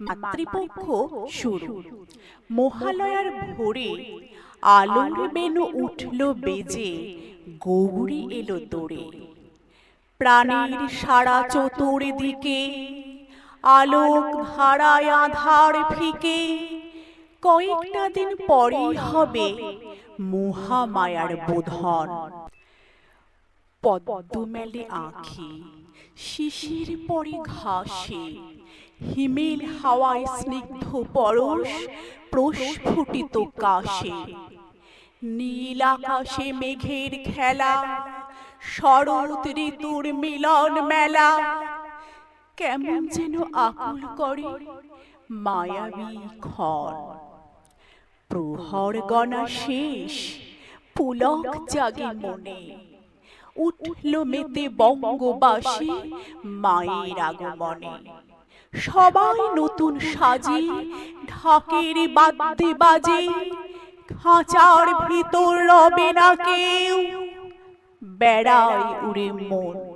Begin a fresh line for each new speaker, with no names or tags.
মাতৃপক্ষ শুরু। মহালয়ার ভোরে আলোর বেনু উঠল বেজে, গৌরী এলো দৌড়ে প্রাণীর সারা চতুর্দিকে আলোক ধারায় আধার ফিকে, কয়েকটা দিন পরেই হবে মহামায়ার বোধন। পদ্ম মেলে আঁখি, শিশির পরে ঘাসে হিমেল হাওয়ায় স্নিগ্ধ পরশ প্রস্ফুটিত কাশে নীল আকাশে মেঘের খেলা শরৎ ঋতুর মিলন মেলা কেমন যেন আকুল করে মায়াবী ক্ষণ প্রহর গণা শেষ পুলক জাগে মনে উঠল মেতে বঙ্গবাসী মায়ের আগমনে সবাই নতুন সাজে ঢাকের বাদ্যে বাজে খাঁচার ভিতর রবে না কেউ। বেড়ায় উড়ে মন।